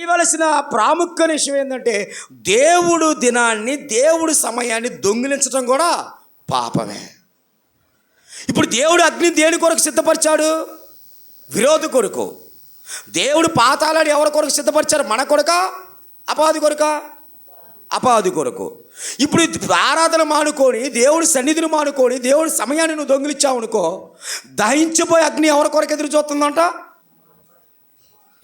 చేయవలసిన ప్రాముఖ్య విషయం ఏంటంటే దేవుడు దినాన్ని దేవుడు సమయాన్ని దొంగిలించడం కూడా పాపమే. ఇప్పుడు దేవుడు అగ్ని దేని కొరకు సిద్ధపరిచాడు? విరోధి కొరకు. దేవుడు పాతాలని ఎవరి కొరకు సిద్ధపరిచారు మన కొరక? అపాధి కొరక? అపాధి కొరకు. ఇప్పుడు ఆరాధన మానుకొని దేవుడి సన్నిధిని మానుకొని దేవుడి సమయాన్ని నువ్వు దొంగిలిచ్చావు అనుకో దహించిపోయి అగ్ని ఎవరి కొరకు ఎదురు చూస్తుందంట?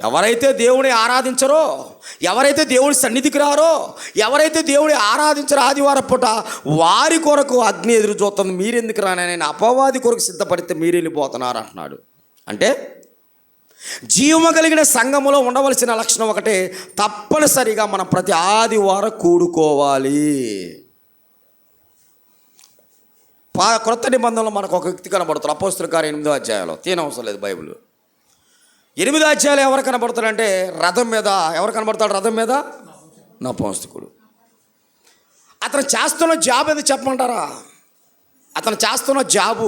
ఎవరైతే దేవుని ఆరాధించరో ఎవరైతే దేవుడి సన్నిధికి రారో ఎవరైతే దేవుని ఆరాధించరో ఆదివారం పూట వారి కొరకు అగ్ని ఎదురు చూస్తుంది. మీరెందుకు రానని నేను అపవాది కొరకు సిద్ధపడితే మీరు వెళ్ళిపోతున్నారు అంటున్నాడు. అంటే జీవము కలిగిన సంఘములో ఉండవలసిన లక్షణం ఒకటే తప్పనిసరిగా మనం ప్రతి ఆదివారం కూడుకోవాలి. పా క్రొత్త నిబంధనలో మనకు ఒక వ్యక్తి కనబడుతుంది అపోస్తుల కార్యం ఎనిమిదో అధ్యాయంలో తీనవసరం లేదు బైబిల్. ఎనిమిది అధ్యాయాలు ఎవరు కనబడతాడంటే రథం మీద ఎవరు కనబడతాడు రథం మీద? నపుంసకుడు. అతను చేస్తున్న జాబ్ ఏదో చెప్పమంటారా? అతను చేస్తున్న జాబు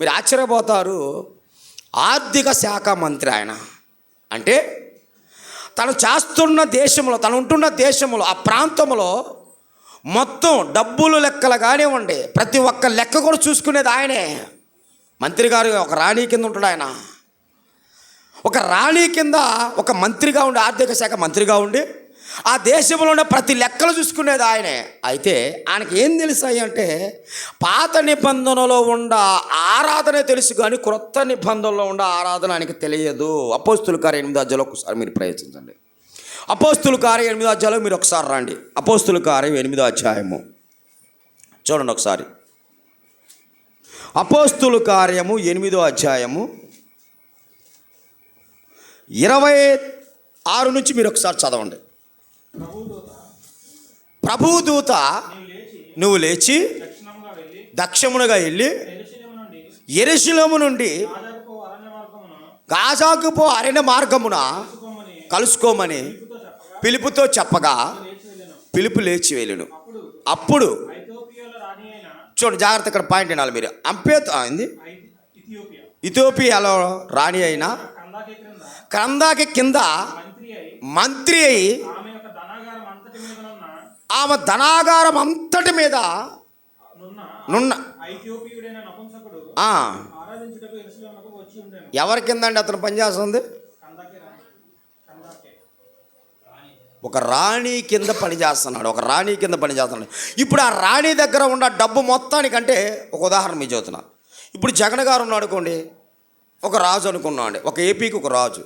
మీరు ఆశ్చర్యపోతారు. ఆర్థిక శాఖ మంత్రి ఆయన. అంటే తను చేస్తున్న దేశంలో తను ఉంటున్న దేశంలో ఆ ప్రాంతంలో మొత్తం డబ్బులు లెక్కలు కానివ్వండి ప్రతి ఒక్క లెక్క కూడా చూసుకునేది ఆయనే. మంత్రి గారు ఒక రాణి కింద ఉంటాడు ఆయన. ఒక రాణి కింద ఒక మంత్రిగా ఉండి ఆర్థిక శాఖ మంత్రిగా ఉండి ఆ దేశంలో ఉన్న ప్రతి లెక్కలు చూసుకునేది ఆయనే. అయితే ఆయనకి ఏం తెలుసాయి అంటే పాత నిబంధనలో ఉండ ఆరాధన తెలుసు కానీ క్రొత్త నిబంధనలో ఉండ ఆరాధన ఆయనకి తెలియదు. అపోస్తుల కార్య ఎనిమిది అధ్యాయులు ఒకసారి మీరు ప్రయత్నించండి. అపోస్తుల కార్యం ఎనిమిదో అధ్యాయులు మీరు ఒకసారి రండి. అపోస్తుల కార్యం ఎనిమిదో అధ్యాయము. చూడండి ఒకసారి. అపోస్తుల కార్యము ఎనిమిదో అధ్యాయము. ఇరవై ఆరు నుంచి మీరు ఒకసారి చదవండి. ప్రభుదూత నువ్వు లేచి దక్షిణముగా వెళ్ళి ఎరుశలము నుండి గాజాకు పో అరణ్య మార్గమున కలుసుకోమని పిలుపుతో చెప్పగా పిలుపు లేచి వెళ్ళును. అప్పుడు చూడండి జాగ్రత్త ఇక్కడ పాయింట్ వినాలి మీరు. అంపే అయింది ఇథియోపియాలో రాణి అయిన క్రందాకి కింద మంత్రి అయి ఆమె ధనాగారం అంతటి మీద నున్న. ఐథియోపియుడైన ఎవరి కిందండి అతను పనిచేస్తుంది ఒక రాణి కింద పనిచేస్తున్నాడు ఒక రాణి కింద పనిచేస్తున్నాడు ఇప్పుడు ఆ రాణి దగ్గర ఉన్న డబ్బు మొత్తానికంటే ఒక ఉదాహరణ మీ చదువుతున్నా ఇప్పుడు జగన్ గారు ఉన్నాడు అనుకోండి ఒక రాజు అనుకున్నాడు ఒక ఏపీకి ఒక రాజు.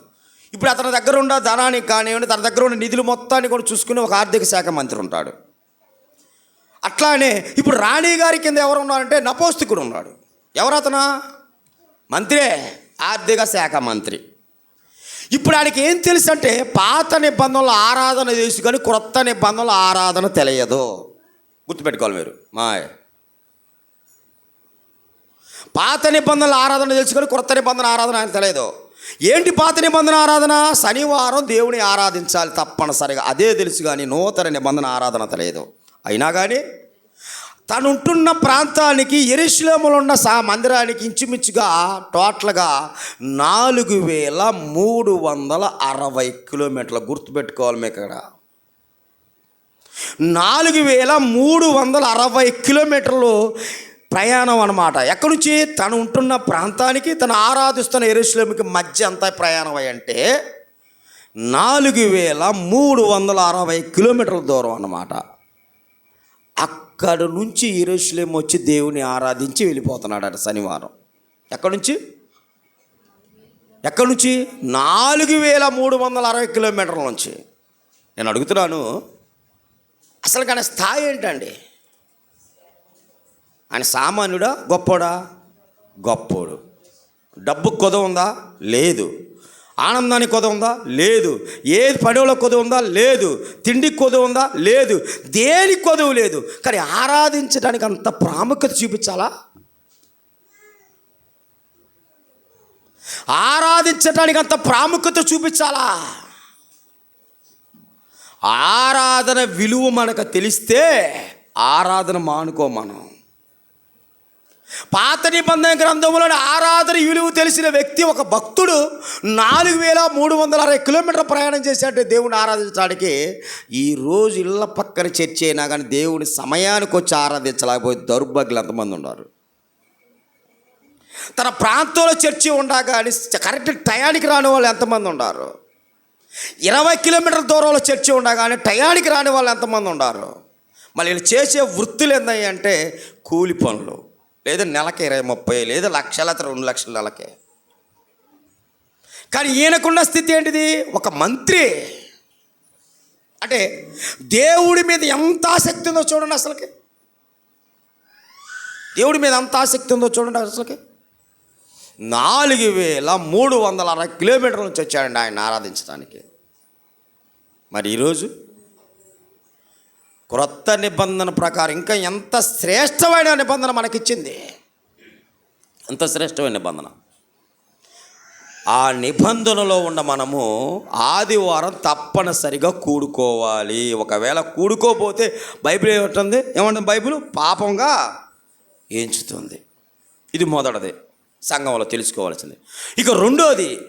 ఇప్పుడు అతని దగ్గర ఉన్న ధనానికి కానివ్వండి తన దగ్గర ఉన్న నిధులు మొత్తాన్ని కూడా చూసుకుని ఒక ఆర్థిక శాఖ మంత్రి ఉంటాడు. అట్లానే ఇప్పుడు రాణి గారి కింద ఎవరు ఉన్నారంటే నపోస్తికుడు ఉన్నాడు. ఎవరు అతను? మంత్రే ఆర్థిక శాఖ మంత్రి. ఇప్పుడు ఆయనకి ఏం తెలుసు అంటే పాత నిబంధనలు ఆరాధన చేసుకొని కానీ క్రొత్త నిబంధనలు ఆరాధన తెలియదు. గుర్తుపెట్టుకోవాలి మీరు. మాయ్. పాత నిబంధనలు ఆరాధన తెలుసుకొని క్రొత్త నిబంధన ఆరాధన ఆయన తెలియదు. ఏంటి పాత నిబంధన ఆరాధన? శనివారం దేవుని ఆరాధించాలి తప్పనిసరిగా. అదే తెలుసు కానీ నూతన నిబంధన ఆరాధన తెలియదు. అయినా కానీ తను ఉంటున్న ప్రాంతానికి ఎరుశలేములో ఉన్న సా మందిరానికి ఇంచుమించుగా టోటల్గా నాలుగు వేల మూడు వందల అరవై కిలోమీటర్లు గుర్తుపెట్టుకోవాలి మీకు ఇక్కడ. నాలుగు వేల మూడు వందల అరవై కిలోమీటర్లు ప్రయాణం అనమాట ఎక్కడి నుంచి? తను ఉంటున్న ప్రాంతానికి తను ఆరాధిస్తున్న ఎరుశలేముకి మధ్య అంతా ప్రయాణం అంటే నాలుగు వేల మూడు వందల అరవై కిలోమీటర్ల దూరం అన్నమాట. అక్కడ నుంచి ఎరుశలేం వచ్చి దేవుని ఆరాధించి వెళ్ళిపోతున్నాడట శనివారం. ఎక్కడి నుంచి? ఎక్కడి నుంచి? నాలుగు వేల మూడు వందల అరవై కిలోమీటర్ల నుంచి. నేను అడుగుతున్నాను అసలు కానీ స్థాయి ఏంటండి? ఆయన సామాన్యుడా? గొప్పోడా? గొప్పోడు. డబ్బు కొద ఉందా? లేదు. ఆనందానికి కొద ఉందా? లేదు. ఏ పడవలో కొద ఉందా? లేదు. తిండికి కొద ఉందా? లేదు. దేనికి కొదవు లేదు? కానీ ఆరాధించడానికి అంత ప్రాముఖ్యత చూపించాలా? ఆరాధించడానికి అంత ప్రాముఖ్యత చూపించాలా? ఆరాధన విలువ మనకు తెలిస్తే ఆరాధన మానుకో మనం. పాత నిబంధన గ్రంథంలోని ఆరాధన విలువ తెలిసిన వ్యక్తి ఒక భక్తుడు నాలుగు వేల మూడు వందల అరవై కిలోమీటర్ ప్రయాణం చేశాడంటే దేవుని ఆరాధించడానికి. ఈ రోజు ఇళ్ళ పక్కన చర్చి అయినా కానీ దేవుని సమయానికి వచ్చి ఆరాధించలేకపోతే దౌర్భాగ్యులు ఎంతమంది ఉన్నారు? తన ప్రాంతంలో చర్చి ఉండా కానీ కరెక్ట్ టయానికి రాని వాళ్ళు ఎంతమంది ఉన్నారు? ఇరవై కిలోమీటర్ల దూరంలో చర్చి ఉండా కానీ టయానికి రాని వాళ్ళు ఎంతమంది ఉన్నారు? మళ్ళీ వీళ్ళు చేసే వృత్తులు ఏందయ్యి కూలి పనులు. లేదా నెలకి ఇరవై ముప్పై లేదా లక్షల రెండు లక్షల నెలకే. కానీ ఈయనకున్న స్థితి ఏంటిది? ఒక మంత్రి. అంటే దేవుడి మీద ఎంత ఆసక్తి ఉందో చూడండి అసలుకి. దేవుడి మీద ఎంత ఆసక్తి ఉందో చూడండి అసలుకి. నాలుగు వేల మూడు వందల అరవై కిలోమీటర్ల నుంచి వచ్చాడండి ఆయన ఆరాధించడానికి. మరి ఈరోజు క్రొత్త నిబంధన ప్రకారం ఇంకా ఎంత శ్రేష్టమైన నిబంధన మనకిచ్చింది? ఎంత శ్రేష్టమైన నిబంధన? ఆ నిబంధనలో ఉన్న మనము ఆదివారం తప్పనిసరిగా కూడుకోవాలి. ఒకవేళ కూడుకోపోతే బైబిల్ ఏమంటుంది? ఏమంటుంది బైబిల్? పాపంగా ఎంచుతుంది. ఇది మొదటిది. సంఘంలో తెలుసుకోవాల్సింది. ఇక రెండోది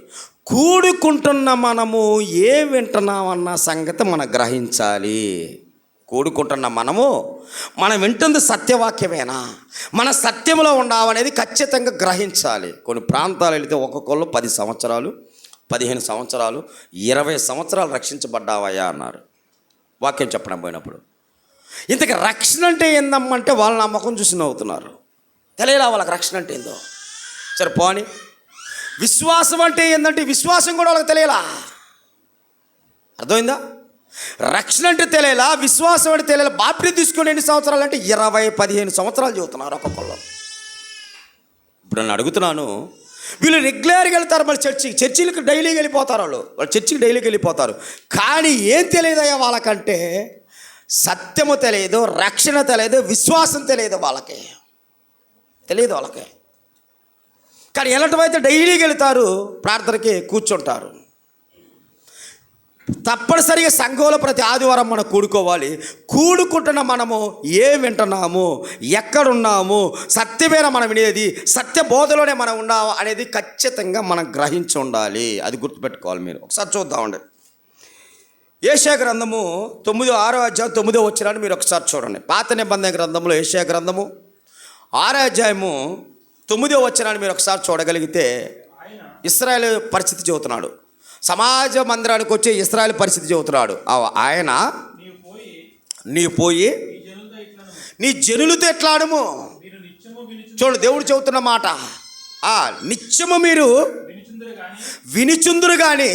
కూడుకుంటున్న మనము ఏం వింటున్నామన్న సంగతి మనం గ్రహించాలి. కూడుకుంటున్న మనము మనం వింటుంది సత్యవాక్యమేనా? మన సత్యంలో ఉండాలనేది ఖచ్చితంగా గ్రహించాలి. కొన్ని ప్రాంతాలు వెళితే ఒక్కొక్కళ్ళు పది సంవత్సరాలు పదిహేను సంవత్సరాలు ఇరవై సంవత్సరాలు రక్షించబడ్డావయ్యా అన్నారు. వాక్యం చెప్పడం పోయినప్పుడు. ఇంతకు రక్షణ అంటే ఏందమ్మంటే వాళ్ళ నమ్మకం చూసి నవ్వుతున్నారు. తెలియలా వాళ్ళకి రక్షణ అంటే ఏందో? సరే పోని. విశ్వాసం అంటే ఏంటంటే విశ్వాసం కూడా వాళ్ళకి తెలియలా? అర్థమైందా? రక్షణ అంటే తెలియలా విశ్వాసం అంటే తెలియలా బాప్టి తీసుకుని ఎన్ని సంవత్సరాలు అంటే ఇరవై పదిహేను సంవత్సరాలు చదువుతున్నారు ఒక్కొక్కళ్ళు ఇప్పుడు నేను అడుగుతున్నాను వీళ్ళు రెగ్యులర్గా వెళ్తారు మళ్ళీ చర్చికి చర్చిలకు డైలీకి వెళ్ళిపోతారు వాళ్ళు. వాళ్ళు చర్చికి డైలీకి వెళ్ళిపోతారు. కానీ ఏం తెలియదయ్యా వాళ్ళకంటే సత్యము తెలియదు రక్షణ తెలియదు విశ్వాసం తెలియదు వాళ్ళకి. తెలియదు వాళ్ళకి. కానీ ఎలాంటివైతే డైలీకి వెళ్తారు ప్రార్థనకి కూర్చుంటారు. తప్పనిసరిగా సంఘంలో ప్రతి ఆదివారం మనం కూడుకోవాలి. కూడుకుంటున్న మనము ఏం వింటున్నాము? ఎక్కడున్నాము? సత్యమేనా మనం వినేది సత్య బోధలోనే మనం ఉన్నాము అనేది ఖచ్చితంగా మనం గ్రహించి ఉండాలి. అది గుర్తుపెట్టుకోవాలి మీరు. ఒకసారి చూద్దామండి ఏషియా గ్రంథము తొమ్మిదో ఆరో అధ్యాయం తొమ్మిదో వచ్చినాన్ని మీరు ఒకసారి చూడండి. పాత నిబంధన గ్రంథంలో ఏషియా గ్రంథము ఆరో అధ్యాయము తొమ్మిదో వచ్చినాన్ని మీరు ఒకసారి చూడగలిగితే ఇస్రాయేల్ పరిస్థితి చెబుతున్నాడు. సమాజ మందిరానికి వచ్చే ఇస్రాయల్ పరిస్థితి చెబుతున్నాడు. ఆయన నీ పోయి నీ జనులతో ఎట్లాడము? చూడు దేవుడు చెబుతున్న మాట. నిత్యము మీరు వినిచుందురు కానీ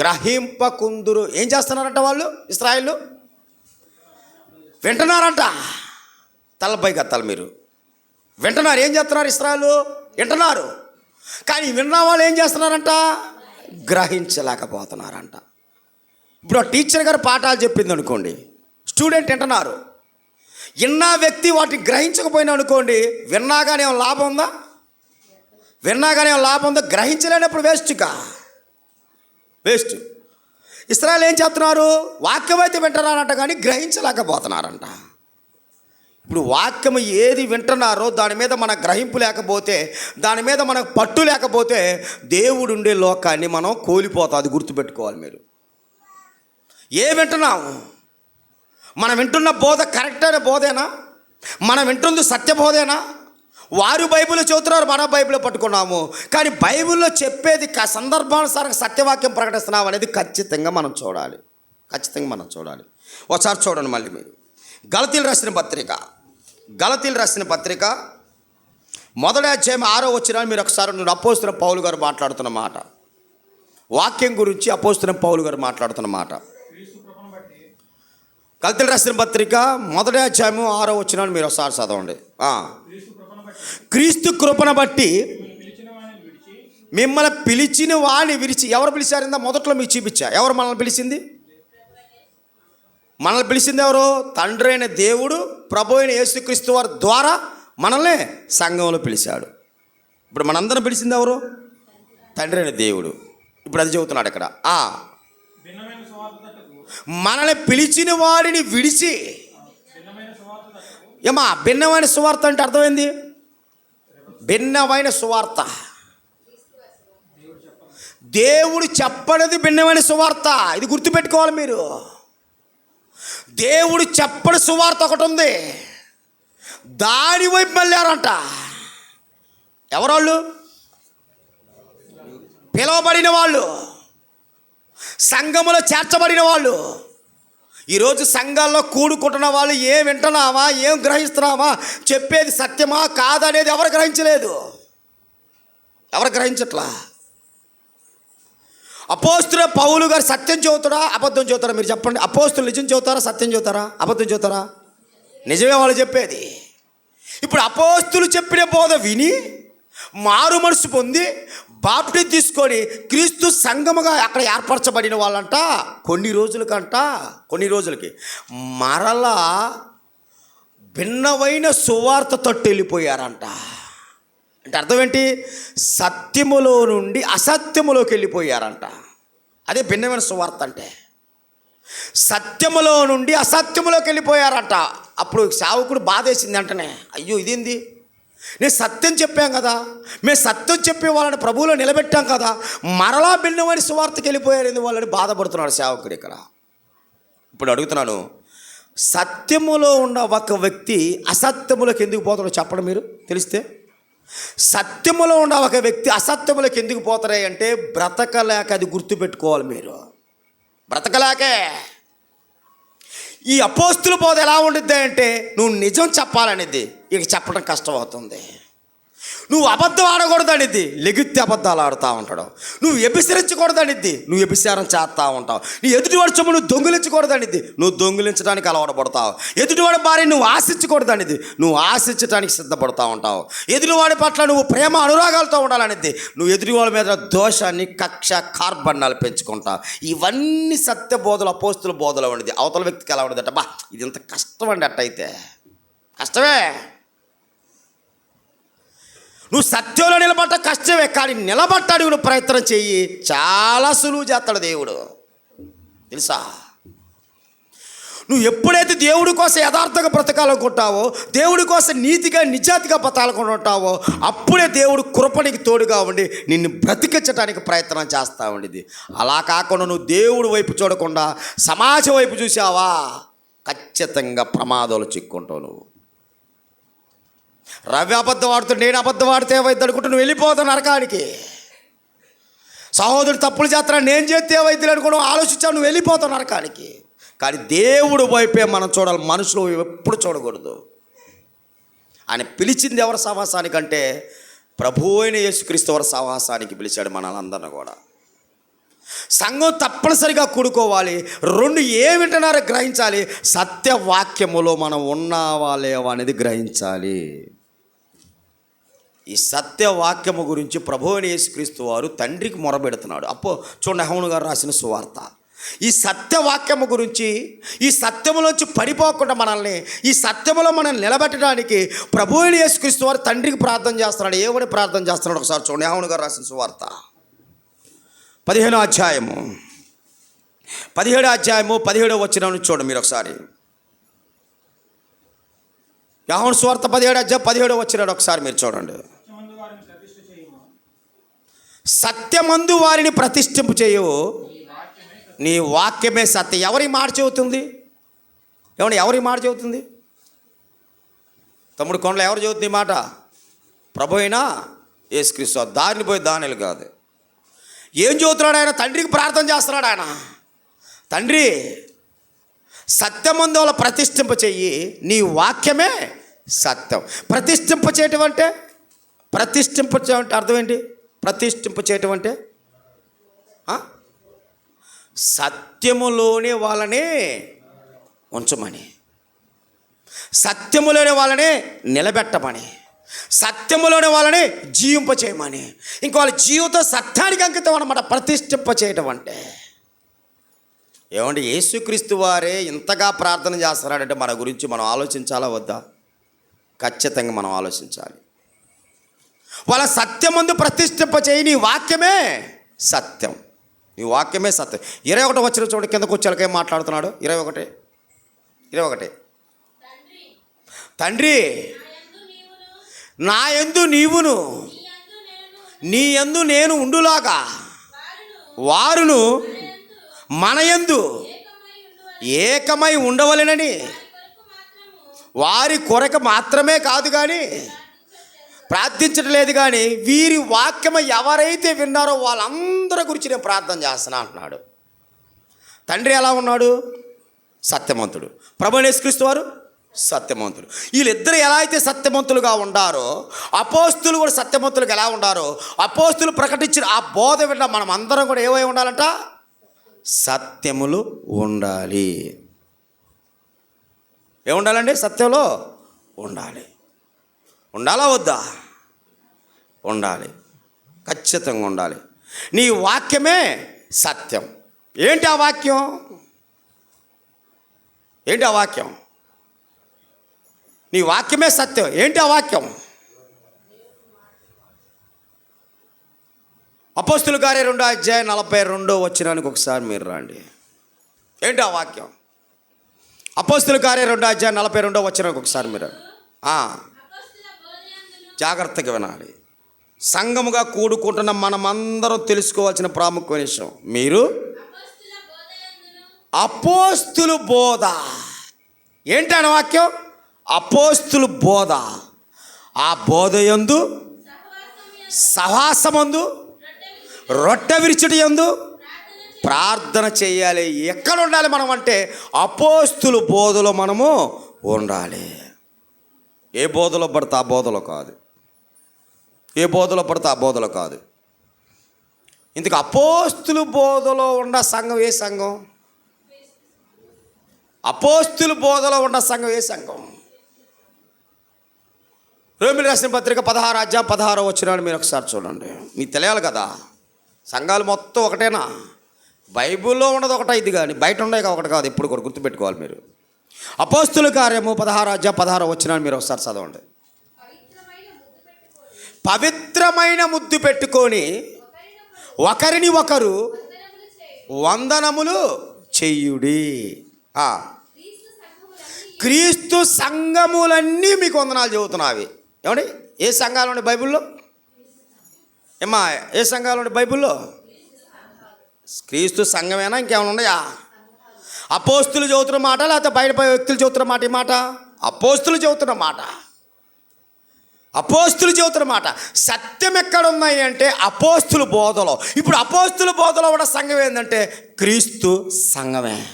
గ్రహింపకుందురు. ఏం చేస్తున్నారంట వాళ్ళు ఇస్రాయిల్? వింటున్నారంట. తలపై కత్తాలి మీరు. వింటున్నారు ఏం చేస్తున్నారు ఇస్రాయలు? వింటున్నారు. కానీ విన్న వాళ్ళు ఏం చేస్తున్నారంట? గ్రహించలేకపోతున్నారంట. ఇప్పుడు ఆ టీచర్ గారు పాఠాలు చెప్పింది అనుకోండి స్టూడెంట్ వింటున్నారు. విన్న వ్యక్తి వాటిని గ్రహించకపోయినా అనుకోండి విన్నాగానే ఏమైనా లాభం ఉందా? విన్నాగానే ఏమైనా లాభం ఉందా? గ్రహించలేనప్పుడు వేస్ట్గా వేస్ట్. ఇస్రాయల్ ఏం చేస్తున్నారు? వాక్యం అయితే వింటున్నారంట కానీ గ్రహించలేకపోతున్నారంట. ఇప్పుడు వాక్యము ఏది వింటున్నారో దాని మీద మన గ్రహింపు లేకపోతే దాని మీద మనకు పట్టు లేకపోతే దేవుడు ఉండే లోకాన్ని మనం కోల్పోతాం అది గుర్తుపెట్టుకోవాలి మీరు. ఏ వింటున్నాము? మనం వింటున్న బోధ కరెక్ట్ అయిన బోధేనా? మనం వింటుంది సత్య బోధేనా? వారు బైబిల్ చదువుతున్నారు మన బైబిల్ పట్టుకున్నాము. కానీ బైబిల్లో చెప్పేది క- సందర్భానుసారంగా సత్యవాక్యం ప్రకటిస్తున్నాం అనేది ఖచ్చితంగా మనం చూడాలి. ఖచ్చితంగా మనం చూడాలి. ఒకసారి చూడండి మళ్ళీ మీరు. గలతీలు రాసిన పత్రిక. గలతీలు రాసిన పత్రిక. మొదటి అధ్యాయం ఆరో వచ్చిన మీరు ఒకసారి నేను అపోస్తున్న పౌలు గారు మాట్లాడుతున్న మాట. వాక్యం గురించి అపోస్తున్న పౌలు గారు మాట్లాడుతున్న మాట. క్రీస్తు కల్తీలు రాసిన పత్రిక మొదటి అధ్యాయము ఆరో వచ్చిన మీరు ఒకసారి చదవండి. క్రీస్తు కృపను బట్టి మిమ్మల్ని పిలిచిన వారిని వాడిని విరిచి ఎవరు పిలిచారు ఇందా? మొదట్లో మీకు చూపించా. ఎవరు మనల్ని పిలిచింది? మనల్ని పిలిచింది ఎవరు? తండ్రి అయిన దేవుడు ప్రభు అయిన యేసుక్రీస్తు వారి ద్వారా మనల్ని సంఘంలో పిలిచాడు. ఇప్పుడు మనందరం పిలిచింది ఎవరు? తండ్రి అయిన దేవుడు. ఇప్పుడు అది చెబుతున్నాడు ఇక్కడ. ఆ. మనల్ని పిలిచిన వాడిని విడిచి. ఏమా భిన్నమైన సువార్త అంటే అర్థమైంది? భిన్నమైన సువార్త. దేవుడు చెప్పనిది భిన్నమైన సువార్త. ఇది గుర్తుపెట్టుకోవాలి మీరు. దేవుడు చెప్పని సువార్త ఒకటి ఉంది. దాని వైపు వెళ్ళారంట. ఎవరోళ్ళు? పిలవబడిన వాళ్ళు. సంఘములో చేర్చబడిన వాళ్ళు. ఈరోజు సంఘాల్లో కూడుకుంటున్న వాళ్ళు ఏం వింటున్నావా ఏం గ్రహిస్తున్నావా చెప్పేది సత్యమా కాదనేది ఎవరు గ్రహించలేదు. ఎవరు గ్రహించట్లా? అపోస్తుల పౌలు గారు సత్యం చెబుతారా అబద్ధం చెబుతారా? మీరు చెప్పండి. అపోస్తులు నిజం చెబుతారా? సత్యం చెబుతారా? అబద్ధం చెబుతారా? నిజమే వాళ్ళు చెప్పేది. ఇప్పుడు అపోస్తులు చెప్పిన బోధ విని మారు మనసు పొంది బాప్టి తీసుకొని క్రీస్తు సంఘముగా అక్కడ ఏర్పరచబడిన వాళ్ళంట కొన్ని రోజులకంట కొన్ని రోజులకి మరలా భిన్నమైన సువార్త తట్టు వెళ్ళిపోయారంట. అంటే అర్థం ఏంటి? సత్యములో నుండి అసత్యములోకి వెళ్ళిపోయారంట. అదే భిన్నమైన సువార్త అంటే. సత్యములో నుండి అసత్యములోకి వెళ్ళిపోయారట. అప్పుడు సేవకుడు బాధేసింది అంటనే. అయ్యో ఇదేంది? నేను సత్యం చెప్పాం కదా. మేము సత్యం చెప్పే వాళ్ళని ప్రభువులో నిలబెట్టాం కదా. మరలా భిన్నమైన సువార్తకి వెళ్ళిపోయారు ఎందుకు వాళ్ళని బాధపడుతున్నాడు సేవకుడు ఇక్కడ? ఇప్పుడు అడుగుతున్నాను. సత్యములో ఉన్న ఒక వ్యక్తి అసత్యములకు ఎందుకు పోతాడో చెప్పడం మీరు తెలిస్తే. సత్యములో ఉన్న ఒక వ్యక్తి అసత్యములకు ఎందుకు పోతాయి అంటే బ్రతకలేక అది గుర్తుపెట్టుకోవాలి మీరు. బ్రతకలేకే. ఈ అపోస్తుల బోధ ఎలా ఉండిద్ది అంటే నువ్వు నిజం చెప్పాలనేది ఇక చెప్పడం కష్టమవుతుంది. నువ్వు అబద్ధం ఆడకూడదనిద్ది. లెగిత్తి అబద్ధాలు ఆడుతూ ఉంటాడు. నువ్వు ఎబిసరించకూడదనిద్ది నువ్వు ఎబిసారం చేస్తూ ఉంటావు. నీ ఎదుటివాడు సొమ్ము నువ్వు దొంగిలించకూడదనిద్ది. నువ్వు దొంగిలించడానికి అలవాటుపడతావు. ఎదుటివాడి భార్య నువ్వు ఆశించకూడదనిద్ది. నువ్వు ఆశించడానికి సిద్ధపడతా ఉంటావు. ఎదుటివాడి పట్ల నువ్వు ప్రేమ అనురాగాలతో ఉండాలనిద్ది. నువ్వు ఎదుటివాడి మీద దోషాన్ని కక్ష కార్బన్నాలు పెంచుకుంటావు. ఇవన్నీ సత్య బోధలు అపోస్తుల బోధలు ఉండేది అవతల వ్యక్తికి ఎలా ఉండదు బా ఇది ఇంత కష్టం అండి అట్టయితే. కష్టమే. నువ్వు సత్యంలో నిలబడ్డ కష్టమే కానీ నిలబట్టాడు నువ్వు ప్రయత్నం చెయ్యి. చాలా సులువు చేస్తాడు దేవుడు. తెలుసా? నువ్వు ఎప్పుడైతే దేవుడి కోసం యథార్థంగా బ్రతకాలనుకుంటావో దేవుడి కోసం నీతిగా నిజాతిగా బతకాలనుకుంటావో అప్పుడే దేవుడు కృపణికి తోడుగా ఉండి నిన్ను బ్రతికించడానికి ప్రయత్నం చేస్తూ ఉండేది అలా కాకుండా నువ్వు దేవుడి వైపు చూడకుండా సమాజం వైపు చూసావా ఖచ్చితంగా ప్రమాదాలు చిక్కుంటావు నువ్వు. రవి అబద్ధం ఆడుతూ నేను అబద్ధం ఆడితే ఏమైంది అనుకుంటూ నువ్వు వెళ్ళిపోతావు నరకానికి. సహోదరుడు తప్పులు చేస్తాను నేను చేస్తే ఏమైంది అనుకోవడం ఆలోచించావు నువ్వు వెళ్ళిపోతావు నరకానికి. కానీ దేవుడు వైపే మనం చూడాలి మనుషులు ఎప్పుడు చూడకూడదు. ఆయన పిలిచింది ఎవరి సహవాసానికంటే ప్రభు అయిన యేసుక్రీస్తు వారి సహవాసానికి పిలిచాడు మనల్ని కూడా. సంఘం తప్పనిసరిగా కూడుకోవాలి రెండు ఏ గ్రహించాలి సత్యవాక్యములో మనం ఉన్నావా లేవా అనేది గ్రహించాలి. ఈ సత్యవాక్యము గురించి ప్రభువుని యేసుక్రీస్తు వారు తండ్రికి మొరబెడుతున్నాడు. అప్పో చూడండి హౌను గారు రాసిన సువార్త. ఈ సత్యవాక్యము గురించి ఈ సత్యములోంచి పడిపోకుండా మనల్ని ఈ సత్యములో మనల్ని నిలబెట్టడానికి ప్రభువుని యేసుక్రీస్తు వారు తండ్రికి ప్రార్థన చేస్తున్నాడు. ఏమని ప్రార్థన చేస్తున్నాడు ఒకసారి చూడండి హౌను గారు రాసిన సువార్త. పదిహేనో అధ్యాయము. పదిహేడో అధ్యాయము పదిహేడో వచ్చిన చూడండి మీరు ఒకసారి. యాహోన్ స్వార్థ పదిహేడు అధ్యాయం పదిహేడో వచ్చినాడు ఒకసారి మీరు చూడండి సత్యమందు వారిని ప్రతిష్ఠ చేయము సత్యమందు వారిని ప్రతిష్ఠింపు చేయవు నీ వాక్యమే సత్యం. ఎవరి మాట చెబుతుంది? ఏమండి ఎవరి మాట చెబుతుంది? తమ్ముడు కొండలు ఎవరు చెబుతుంది మాట? ప్రభు అయినా యేసుక్రీస్తు. దారిని పోయి దానిలు కాదు. ఏం చదువుతున్నాడు ఆయన? తండ్రికి ప్రార్థన చేస్తున్నాడు ఆయన. తండ్రి సత్యమందు వాళ్ళ ప్రతిష్ఠింప చెయ్యి. నీ వాక్యమే సత్యం. ప్రతిష్ఠింప చేయటం అంటే? ప్రతిష్ఠింప చేయటం అంటే అర్థం ఏంటి? ప్రతిష్ఠింప చేయటం అంటే? సత్యములోనే వాళ్ళని ఉంచమని. సత్యములోనే వాళ్ళని నిలబెట్టమని. సత్యములోనే వాళ్ళని జీవింప చేయమని. వాళ్ళ జీవితం సత్యానికి అంకితం అనమాట ప్రతిష్ఠింప చేయటం అంటే. ఏమంటే యేసుక్రీస్తు వారే ఇంతగా ప్రార్థన చేస్తున్నాడంటే మన గురించి మనం ఆలోచించాలా వద్దా? ఖచ్చితంగా మనం ఆలోచించాలి. వాళ్ళ సత్యమందు ప్రతిష్ఠింప చేయి నీ వాక్యమే సత్యం. నీ వాక్యమే సత్యం. ఇరవై ఒకటి వచ్చిన చూడ కిందకు వచ్చాక మాట్లాడుతున్నాడు? ఇరవై ఒకటి. ఇరవై ఒకటి. తండ్రి నా యందు నీవును నీ ఎందు నేను ఉండులాగా వారును మన యందు ఏకమై ఉండవలెనని వారి కొరకు మాత్రమే కాదు కానీ ప్రార్థించడం లేదు కానీ వీరి వాక్యము ఎవరైతే విన్నారో వాళ్ళందరి గురించి నేను ప్రార్థన చేస్తున్నా అంటున్నాడు. తండ్రి ఎలా ఉన్నాడు? సత్యవంతుడు ప్రభనేశ్వరిస్తు వారు సత్యవంతుడు వీళ్ళిద్దరు ఎలా అయితే సత్యవంతులుగా ఉండారో అపోస్తులు కూడా సత్యవంతులుగా ఎలా ఉండారో అపోస్తులు ప్రకటించిన ఆ బోధ విన్న మనం అందరం కూడా ఏమై ఉండాలంట? సత్యములు ఉండాలి. ఏముండాలండి? సత్యంలో ఉండాలి. ఉండాలా వద్దా? ఉండాలి. ఖచ్చితంగా ఉండాలి. నీ వాక్యమే సత్యం. ఏంటి ఆ వాక్యం? ఏంటి ఆ వాక్యం? నీ వాక్యమే సత్యం. ఏంటి ఆ వాక్యం? అపోస్తులు గారి రెండో అధ్యాయం నలభై రెండో వచ్చినానికి ఒకసారి మీరు రండి. ఏంటి ఆ వాక్యం? అపోస్తులు కార్య రెండో అధ్యాయం నలభై రెండో వచ్చినానికి ఒకసారి మీరు జాగ్రత్తగా వినాలి. సంఘముగా కూడుకుంటున్న మనమందరం తెలుసుకోవాల్సిన ప్రాముఖ్యమైన విషయం మీరు అపోస్తులు బోధ. ఏంటని వాక్యం? అపోస్తులు బోధ. ఆ బోధ యందు సహాసమందు రొట్టె విరిచుటి యందు ప్రార్థన చేయాలి. ఎక్కడ ఉండాలి మనం అంటే అపోస్తులు బోధలో మనము ఉండాలి. ఏ బోధలో పడితే ఆ బోధలో కాదు. ఏ బోధలో పడితే ఆ బోధలో కాదు. ఇందుకు అపోస్తులు బోధలో ఉన్న సంఘం ఏ సంఘం? అపోస్తులు బోధలో ఉన్న సంఘం ఏ సంఘం? రోమిలు రాసిన పత్రిక పదహారు అధ్యాయం పదహారో వచ్చినాడు మీరు ఒకసారి చూడండి. మీకు తెలియాలి కదా సంఘాలు మొత్తం ఒకటేనా? బైబిల్లో ఉన్నది ఒకటే ఇది కానీ బయట ఉండే ఒకటి కాదు ఇప్పుడు కూడా గుర్తుపెట్టుకోవాలి మీరు. అపోస్తుల కార్యము పదహారు అధ్యాయం పదహారో వచ్చినాడు మీరు ఒకసారి చదవండి. పవిత్రమైన ముద్దు పెట్టుకొని ఒకరిని ఒకరు వందనములు చెయ్యుడి క్రీస్తు సంఘములన్నీ మీకు వందనాలు చెబుతున్నావి. ఏమండి? ఏ సంఘాలు ఉన్నాయి బైబిల్లో? ఏమ్మా ఏ సంఘాలు ఉన్నాయి బైబిల్లో? క్రీస్తు సంఘమేనా? ఇంకేమైనా ఉన్నాయా? అపోస్తులు చదువుతున్న మాట లేకపోతే బయట వ్యక్తులు చదువుతున్న మాట ఈ మాట? అపోస్తులు చదువుతున్న మాట. అపోస్తులు చెబుతున్న మాట సత్యం ఎక్కడ ఉన్నాయి అంటే అపోస్తుల బోధలో. ఇప్పుడు అపోస్తుల బోధలో కూడా సంఘం ఏంటంటే క్రీస్తు సంఘమే.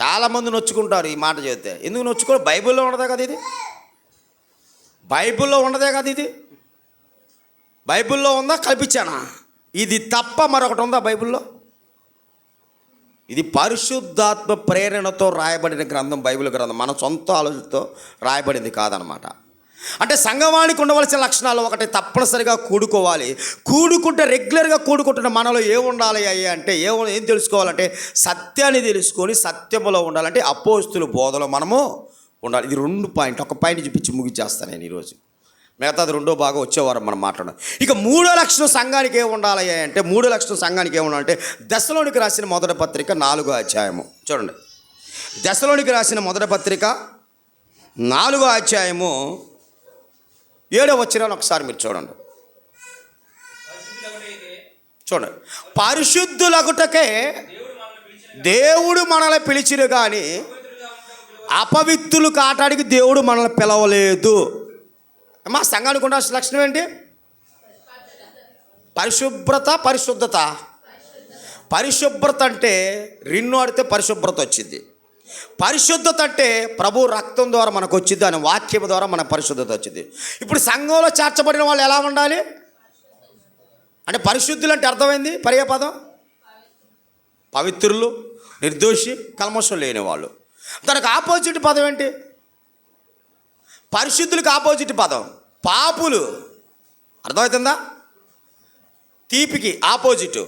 చాలామంది నొచ్చుకుంటారు ఈ మాట చెబితే. ఎందుకు నొచ్చుకో బైబిల్లో ఉండదే కదా ఇది? బైబిల్లో ఉండదే కదా ఇది? బైబిల్లో ఉందా? కల్పించానా? ఇది తప్ప మరొకటి ఉందా బైబిల్లో? ఇది పరిశుద్ధాత్మ ప్రేరణతో రాయబడిన గ్రంథం బైబిల్ గ్రంథం. మన సొంత ఆలోచనతో రాయబడింది కాదనమాట. అంటే సంఘవానికి ఉండవలసిన లక్షణాలు ఒకటి తప్పనిసరిగా కూడుకోవాలి. కూడుకుంటే రెగ్యులర్గా కూడుకుంటున్న మనలో ఏముండాలి ఉండాలి అయ్యి అంటే ఏ ఏం తెలుసుకోవాలంటే సత్యాన్ని తెలుసుకొని సత్యములో ఉండాలంటే అపోస్తుల బోధలో మనము ఉండాలి. ఇది రెండు పాయింట్ ఒక పాయింట్ చూపించి ముగించేస్తాను నేను ఈరోజు. మిగతాది రెండో బాగా వచ్చేవారం మనం మాట్లాడడం ఇక మూడో లక్షణం సంఘానికి ఏమి ఉండాలి అంటే మూడో లక్షణం సంఘానికి ఏమి ఉండాలంటే దశలోనికి రాసిన మొదటి పత్రిక నాలుగో అధ్యాయము. చూడండి. దశలోనికి రాసిన మొదటి పత్రిక నాలుగో అధ్యాయము ఏడో వచ్చిన ఒకసారి మీరు చూడండి. చూడండి. పరిశుద్ధులగుటకే దేవుడు మనల్ని పిలిచిరు కానీ అపవిత్రులు కాటాడికి దేవుడు మనల్ని పిలవలేదు. అమ్మా సంఘానికి ఉండాల్సిన లక్షణం ఏంటి? పరిశుభ్రత పరిశుద్ధత. పరిశుభ్రత అంటే రిన్ను ఆడితే పరిశుభ్రత వచ్చింది. పరిశుద్ధత అంటే ప్రభు రక్తం ద్వారా మనకు వచ్చింది అనే వాక్యం ద్వారా మన పరిశుద్ధత వచ్చింది. ఇప్పుడు సంఘంలో చేర్చబడిన వాళ్ళు ఎలా ఉండాలి? అంటే పరిశుద్ధులు అంటే అర్థమైంది? పర్యాపదం? పవిత్రులు నిర్దోషి కల్మషం లేని వాళ్ళు దానికి ఆపోజిట్ పదం ఏంటి? పరిశుద్ధులకు ఆపోజిట్ పదం. పాపులు. అర్థమవుతుందా? తీపికి ఆపోజిట్.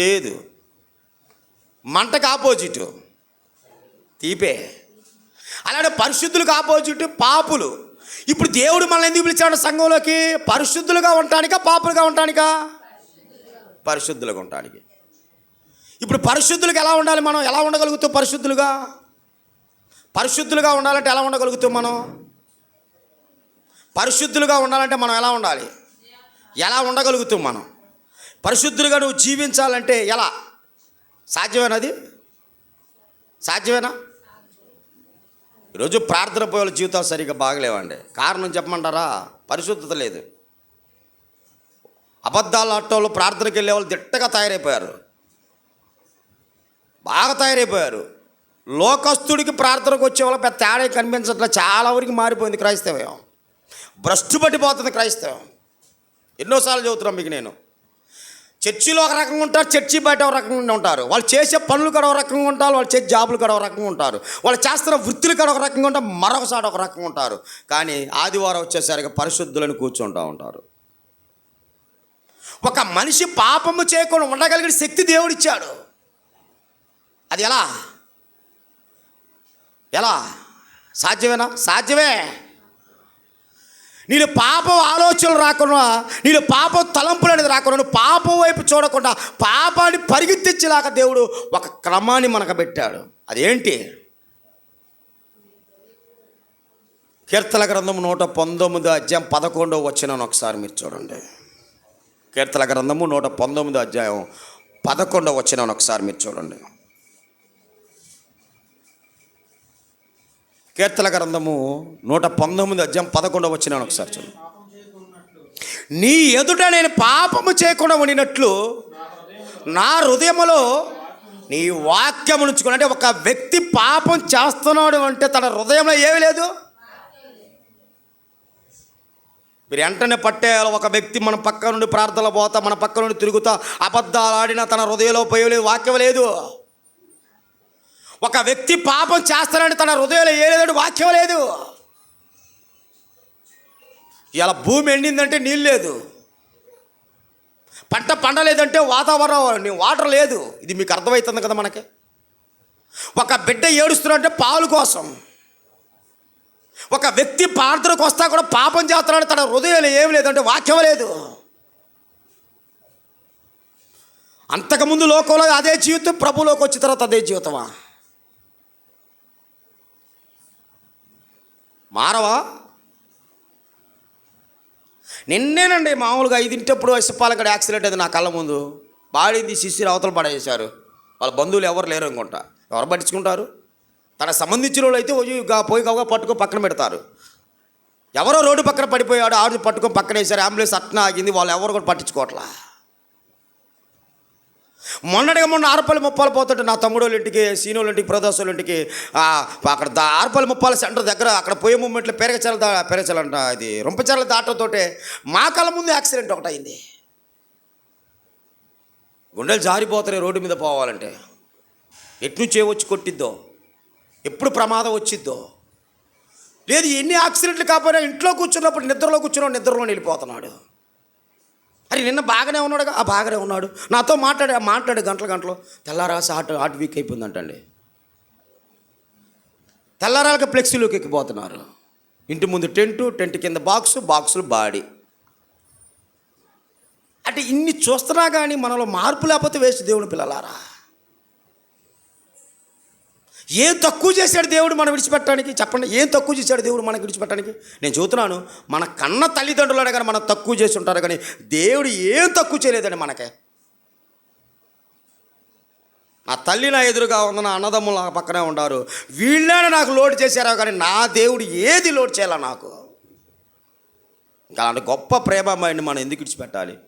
చేదు. మంటకు ఆపోజిట్. తీపే. అలానే పరిశుద్ధులకు ఆపోజిట్ పాపులు. ఇప్పుడు దేవుడు మనల్ని ఎందుకు పిలిచాడు సంఘంలోకి? పరిశుద్ధులుగా ఉండటానికా పాపులుగా ఉండటానికా? పరిశుద్ధులుగా ఉండటానికి. ఇప్పుడు పరిశుద్ధులకు ఎలా ఉండాలి మనం? ఎలా ఉండగలుగుతాం పరిశుద్ధులుగా? పరిశుద్ధులుగా ఉండాలంటే ఎలా ఉండగలుగుతాం మనం? పరిశుద్ధులుగా ఉండాలంటే మనం ఎలా ఉండాలి? ఎలా ఉండగలుగుతాం మనం? పరిశుద్ధులుగా నువ్వు జీవించాలంటే ఎలా? సాధ్యమేనా అది? సాధ్యమేనా? ఈరోజు ప్రార్థన పోయే జీవితాలు సరిగ్గా బాగలేవండి. కారణం చెప్పమంటారా? పరిశుద్ధత లేదు. అబద్ధాలు ఆటోళ్ళు ప్రార్థనకి వెళ్ళే వాళ్ళు దిట్టగా తయారైపోయారు. బాగా తయారైపోయారు. లోకస్తుడికి ప్రార్థనకు వచ్చే వాళ్ళ పెద్ద తేడా కనిపించట్లే? చాలా వరకు మారిపోయింది క్రైస్తవ్యం. భ్రష్టు పట్టిపోతుంది క్రైస్తవం ఎన్నోసార్లు చదువుతున్నాం మీకు నేను. చర్చిలో ఒక రకంగా ఉంటారు చర్చి బయట ఒక రకంగా ఉంటారు. వాళ్ళు చేసే పనులు కూడా ఒక రకంగా ఉంటారు వాళ్ళు చేసే జాబులు కూడా ఒక రకంగా ఉంటారు. వాళ్ళు చేస్తున్న వృత్తులు కూడా ఒక రకంగా ఉంటారు మరొకసారి ఒక రకంగా ఉంటారు. కానీ ఆదివారం వచ్చేసరికి పరిశుద్ధులను కూర్చుంటూ ఉంటారు. ఒక మనిషి పాపము చేయకుండా ఉండగలిగిన శక్తి దేవుడిచ్చాడు. అది ఎలా? ఎలా? సాధ్యమేనా? సాధ్యమే. నేను పాపం ఆలోచనలు రాకుండా నేను పాపం తలంపులు అనేది రాకుండా నువ్వు పాపం వైపు చూడకుండా పాపాన్ని పరిగెత్తించేలాగా దేవుడు ఒక క్రమాన్ని మనకు పెట్టాడు. అదేంటి? కీర్తన గ్రంథం నూట పంతొమ్మిది అధ్యాయం పదకొండవ వచ్చినాను ఒకసారి మీరు చూడండి. కీర్తన గ్రంథము నూట పంతొమ్మిది అధ్యాయం పదకొండవ వచ్చినాను ఒకసారి మీరు చూడండి. కీర్తన గ్రంథము నూట పంతొమ్మిది అధ్యాయం పదకొండవ వచ్చినాను ఒకసారి చూడు నీ ఎదుట నేను పాపము చేయకుండా ఉండినట్లు నా హృదయములో నీ వాక్యం ఉంచుకుని అంటే ఒక వ్యక్తి పాపం చేస్తున్నాడు అంటే తన హృదయంలో ఏమీ లేదు. మీరు వెంటనే పట్టేయాలి ఒక వ్యక్తి మన పక్క నుండి ప్రార్థనలు పోతా మన పక్క నుండి తిరుగుతా అబద్ధాలు ఆడినా తన హృదయంలో పోయలేదు వాక్యం లేదు. ఒక వ్యక్తి పాపం చేస్తానని తన హృదయంలో ఏ లేదంటే వాక్యం లేదు. ఇలా భూమి ఎండిందంటే నీళ్ళు లేదు. పంట పండలేదంటే వాతావరణం వాటర్ లేదు. ఇది మీకు అర్థమవుతుంది కదా మనకి? ఒక బిడ్డ ఏడుస్తున్నాడంటే పాలు కోసం. ఒక వ్యక్తి ప్రార్థనకు వస్తా కూడా పాపం చేస్తున్నాడు తన హృదయంలో ఏమి లేదంటే వాక్యం లేదు. అంతకుముందు లోకంలో అదే జీవితం ప్రభులోకి వచ్చిన తర్వాత అదే జీవితమా? మారవా? నిన్నేనండి మామూలుగా ఐదింటప్పుడు ఇసుపాలక్కడ యాక్సిడెంట్ అయింది నా కళ్ళ ముందు. బాడీది తీసి అవతల పడేశారు. వాళ్ళ బంధువులు ఎవరు లేరు అనుకుంటా. ఎవరు పట్టించుకుంటారు? తనకు సంబంధించిన వాళ్ళు అయితే పోయి కావుగా పట్టుకో పక్కన పెడతారు. ఎవరో రోడ్డు పక్కన పడిపోయాడు ఆడు పట్టుకొని పక్కన వేశారు. అంబులెన్స్ అట్నా ఆగింది. వాళ్ళు ఎవరు కూడా పట్టించుకోవట్లా. మొన్నటిగా మొన్న ఆర్పల్లి ముప్పాలు పోతుంటే నా తమ్ముడు వాళ్ళ ఇంటికి సీనోళ్ళ ఇంటికి ప్రదోషుల ఇంటికి అక్కడ ఆర్పల్లి ముప్పాల సెంటర్ దగ్గర అక్కడ పోయే మూమెంట్లో పెరగచల దా పెరగచలంట ఇది రొంపచర్ల దాటతోటే మా కళ్ళ ముందు యాక్సిడెంట్ ఒకటి అయింది గుండెలు జారిపోతున్నాయి రోడ్డు మీద పోవాలంటే. ఎట్నుంచే వచ్చి కొట్టిద్దో? ఎప్పుడు ప్రమాదం వచ్చిద్దో? లేదు ఎన్ని యాక్సిడెంట్లు కాకపోయినా ఇంట్లో కూర్చున్నప్పుడు నిద్రలో కూర్చున్నాడు నిద్రలో వెళ్ళిపోతున్నాడు. అరే నిన్న బాగానే ఉన్నాడుగా? ఆ బాగానే ఉన్నాడు. నాతో మాట్లాడే మాట్లాడే గంటల గంటలు. తెల్లారాసి హార్ట్ హార్ట్ వీక్ అయిపోయిందంటండి. తెల్లారాలకి ఫ్లెక్సీలోకి ఎక్కిపోతున్నారు. ఇంటి ముందు టెంటు టెంట్ కింద బాక్స్ బాక్సులు బాడీ. అంటే ఇన్ని చూస్తున్నా కానీ మనలో మార్పు లేకపోతే వేస్ట్ దేవుని పిల్లలారా? ఏం తక్కువ చేశాడు దేవుడు మనం విడిచిపెట్టడానికి? చెప్పండి ఏం తక్కువ చేశాడు దేవుడు మనకు విడిచిపెట్టడానికి? నేను చూస్తున్నాను మన కన్న తల్లిదండ్రులనే కానీ మనం తక్కువ చేసి ఉంటారు కానీ దేవుడు ఏం తక్కువ చేయలేదండి మనకే. నా తల్లి నా ఎదురుగా ఉంది నా అన్నదమ్ములు నా పక్కనే ఉండారు వీళ్ళనే నాకు లోడ్ చేశారా కానీ నా దేవుడు ఏది లోడ్ చేయాలా నాకు? ఇంకా అలాంటి గొప్ప ప్రేమమైంది మనం ఎందుకు విడిచిపెట్టాలి?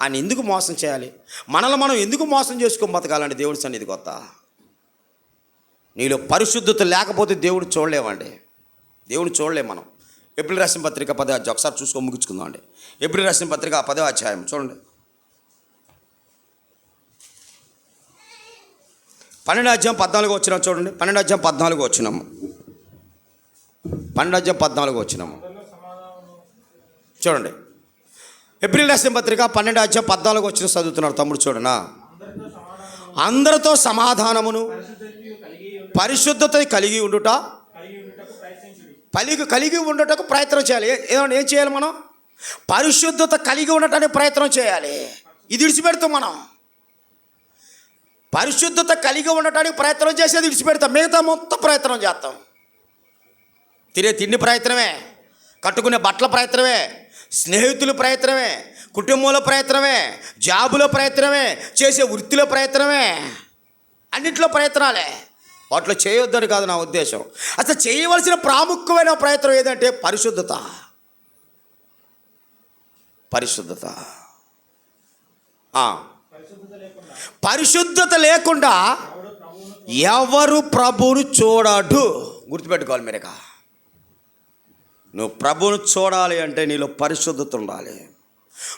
ఆయన ఎందుకు మోసం చేయాలి? మనల్ని మనం ఎందుకు మోసం చేసుకొని బతకాలండి దేవుడి సన్నిధి కొత్త నీలో పరిశుద్ధత లేకపోతే దేవుడు చూడలేమండి. దేవుడు చూడలేం మనం. ఎప్పుడు రాసిన పత్రిక పదే అధ్యాయం. ఒకసారి చూసుకొని ముగించుకుందాం అండి. ఎప్పుడు రాసిన పత్రిక పదే అధ్యాయం. చూడండి. పన్నెండు అధ్యాయం పద్నాలుగు వచ్చినాం. చూడండి. పన్నెండు అధ్యాయం పద్నాలుగు వచ్చినాము. పన్నెండు అధ్యాయం పద్నాలుగు వచ్చినాము. చూడండి. ఏప్రిల్ రాసిన పత్రిక పన్నెండు అధ్యాయం పద్నాలుగు వచ్చిన చదువుతున్నారు తమ్ముడు చూడనా అందరితో సమాధానమును పరిశుద్ధత కలిగి ఉండుట. పలికి కలిగి ఉండటకు ప్రయత్నం చేయాలి. ఏమన్నా ఏం చేయాలి మనం? పరిశుద్ధత కలిగి ఉండటానికి ప్రయత్నం చేయాలి. ఇది విడిచిపెడతాం మనం. పరిశుద్ధత కలిగి ఉండటానికి ప్రయత్నం చేసేది విడిచిపెడతాం. మిగతా మొత్తం ప్రయత్నం చేస్తాం. తినే తిండి ప్రయత్నమే. కట్టుకునే బట్టల ప్రయత్నమే. స్నేహితుల ప్రయత్నమే. కుటుంబంలో ప్రయత్నమే. జాబులో ప్రయత్నమే. చేసే వృత్తిలో ప్రయత్నమే. అన్నింటిలో ప్రయత్నాలే. వాటిలో చేయొద్దని కాదు నా ఉద్దేశం. అసలు చేయవలసిన ప్రాముఖ్యమైన ప్రయత్నం ఏదంటే పరిశుద్ధత. పరిశుద్ధత. పరిశుద్ధత లేకుండా ఎవరు ప్రభువును చూడడు. గుర్తుపెట్టుకోవాలి మీరక. నువ్వు ప్రభువును చూడాలి అంటే నీలో పరిశుద్ధత ఉండాలి.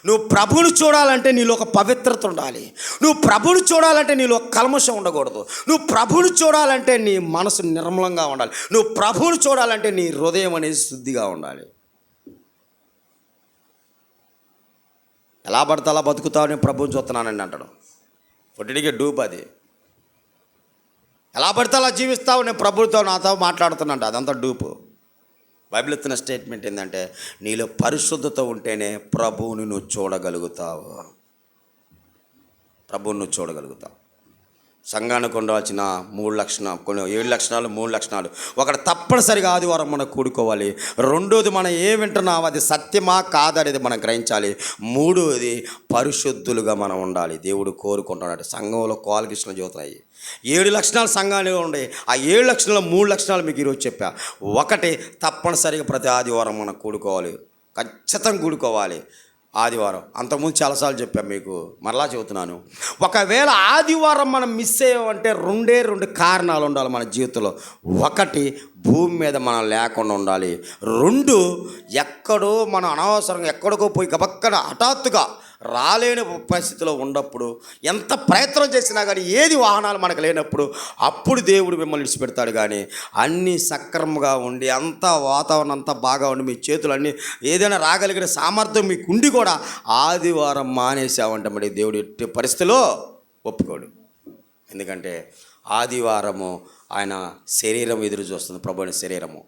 నువ్వు ప్రభువును చూడాలంటే నీలో ఒక పవిత్రత ఉండాలి. నువ్వు ప్రభువును చూడాలంటే నీలో కల్మషం ఉండకూడదు. నువ్వు ప్రభువును చూడాలంటే నీ మనసు నిర్మలంగా ఉండాలి. నువ్వు ప్రభువును చూడాలంటే నీ హృదయం అనేది శుద్ధిగా ఉండాలి. ఎలా పడితే అలా బతుకుతావు నేను ప్రభువుని చూస్తున్నానండి అంటాడు. పొట్టిడికి డూప్ అది. ఎలా పడితే అలా జీవిస్తావు నేను ప్రభుత్వం నాతో మాట్లాడుతున్నాను అదంతా డూపు. బైబిల్ ఇస్తున్న స్టేట్మెంట్ ఏంటంటే నీలో పరిశుద్ధత ఉంటేనే ప్రభువుని నువ్వు చూడగలుగుతావు. ప్రభువుని నువ్వు చూడగలుగుతావు. సంఘానికి ఉండవలసిన మూడు లక్షణాలు కొన్ని ఏడు లక్షణాలు మూడు లక్షణాలు. ఒకటి తప్పనిసరిగా ఆదివారం మనం కూడుకోవాలి. రెండోది మనం ఏ వింటున్నాం? అది సత్యమా కాదనేది మనం గ్రహించాలి. మూడోది పరిశుద్ధులుగా మనం ఉండాలి. దేవుడు కోరుకుంటున్నాడు. సంఘంలో కోలకృష్ణ చదువుతున్నాయి ఏడు లక్షణాలు సంఘాలు ఉండే. ఆ ఏడు లక్షణాలు మూడు లక్షణాలు మీకు ఈరోజు చెప్పా. ఒకటి తప్పనిసరిగా ప్రతి ఆదివారం మనం కూడుకోవాలి. ఖచ్చితంగా కూడుకోవాలి. ఆదివారం. అంతకుముందు చాలాసార్లు చెప్పాను మీకు. మరలా చెబుతున్నాను. ఒకవేళ ఆదివారం మనం మిస్ అయ్యామంటే రెండే రెండు కారణాలు ఉండాలి మన జీవితంలో. ఒకటి భూమి మీద మనం లేకుండా ఉండాలి. రెండు ఎక్కడో మనం అనవసరంగా ఎక్కడికో పోయి గబక్కన హఠాత్తుగా రాలేని పరిస్థితిలో ఉన్నప్పుడు ఎంత ప్రయత్నం చేసినా కానీ ఏది వాహనాలు మనకు లేనప్పుడు అప్పుడు దేవుడు మిమ్మల్ని విడిచిపెడతాడు కానీ అన్నీ సక్రమంగా ఉండి అంతా వాతావరణం అంతా బాగా ఉండి మీ చేతులు అన్నీ ఏదైనా రాగలిగిన సామర్థ్యం మీకు ఉండి కూడా ఆదివారం మానేసావంట మరి దేవుడు ఎట్టి పరిస్థితిలో ఒప్పుకోడు. ఎందుకంటే ఆదివారము ఆయన శరీరం ఎదురు చూస్తుంది ప్రభుని శరీరము.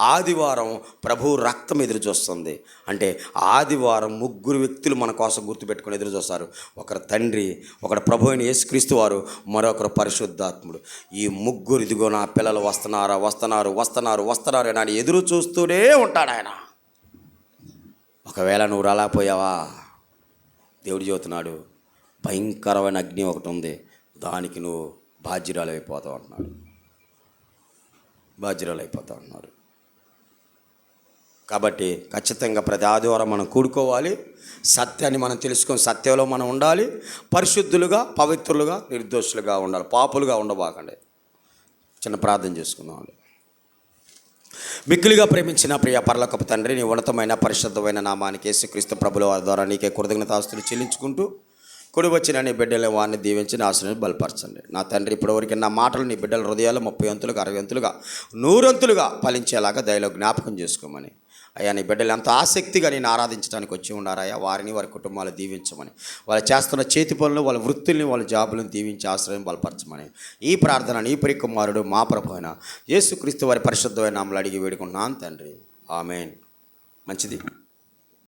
ఆదివారం ప్రభు రక్తం ఎదురు చూస్తుంది. అంటే ఆదివారం ముగ్గురు వ్యక్తులు మన కోసం గుర్తుపెట్టుకొని ఎదురు చూస్తారు. ఒకరు తండ్రి ఒకరు ప్రభు అయిన యేసుక్రీస్తు వారు మరొకరు పరిశుద్ధాత్ముడు. ఈ ముగ్గురు ఇదిగో నా పిల్లలు వస్తున్నారా వస్తున్నారు వస్తున్నారు వస్తున్నారు అని ఎదురు చూస్తూనే ఉంటాడు ఆయన. ఒకవేళ నువ్వు రాలేకపోయావా? దేవుడు చెబుతున్నాడు భయంకరమైన అగ్ని ఒకటి ఉంది. దానికి నువ్వు బాధ్యురాలు అయిపోతావు అంటున్నాడు బాధ్యురాలు అయిపోతావు అన్నాడు. కాబట్టి ఖచ్చితంగా ప్రతి ఆదివారం మనం కూడుకోవాలి. సత్యాన్ని మనం తెలుసుకొని సత్యంలో మనం ఉండాలి. పరిశుద్ధులుగా పవిత్రులుగా నిర్దోషులుగా ఉండాలి. పాపులుగా ఉండబాకండి. చిన్న ప్రార్థన చేసుకుందామండి. మిక్కులుగా ప్రేమించిన ప్రియ పరలోకపు తండ్రి నీ ఉన్నతమైన పరిశుద్ధమైన నామానికి యేసుక్రీస్తు ప్రభుల వారి ద్వారా నీకే కృతజ్ఞతాస్తులు చెల్లించుకుంటూ కుడి వచ్చిన నీ బిడ్డల వారిని దీవించి నా ఆశను బలపరచండి. నా తండ్రి ఇప్పటివరకు నా మాటలు నీ బిడ్డల హృదయాలు ముప్పై అంతులుగా అరవై అంతులుగా నూరంతులుగా ఫలించేలాగా దయలో జ్ఞాపకం చేసుకోమని అయ్యా నీ బిడ్డలు ఎంత ఆసక్తిగా నేను ఆరాధించడానికి వచ్చి ఉన్నారయ్యా వారిని వారి కుటుంబాలు దీవించమని వాళ్ళు చేస్తున్న చేతి పనులు వాళ్ళ వృత్తుల్ని వాళ్ళ జాబులను దీవించి ఆశ్రయం బలపరచమని ఈ ప్రార్థన నీ ప్రియ కుమారుడు మా ప్రభు అయిన యేసుక్రీస్తు వారి పరిశుద్ధమైన నామలు అడిగి వేడుకున్నాను తండ్రి. ఆమెన్. మంచిది.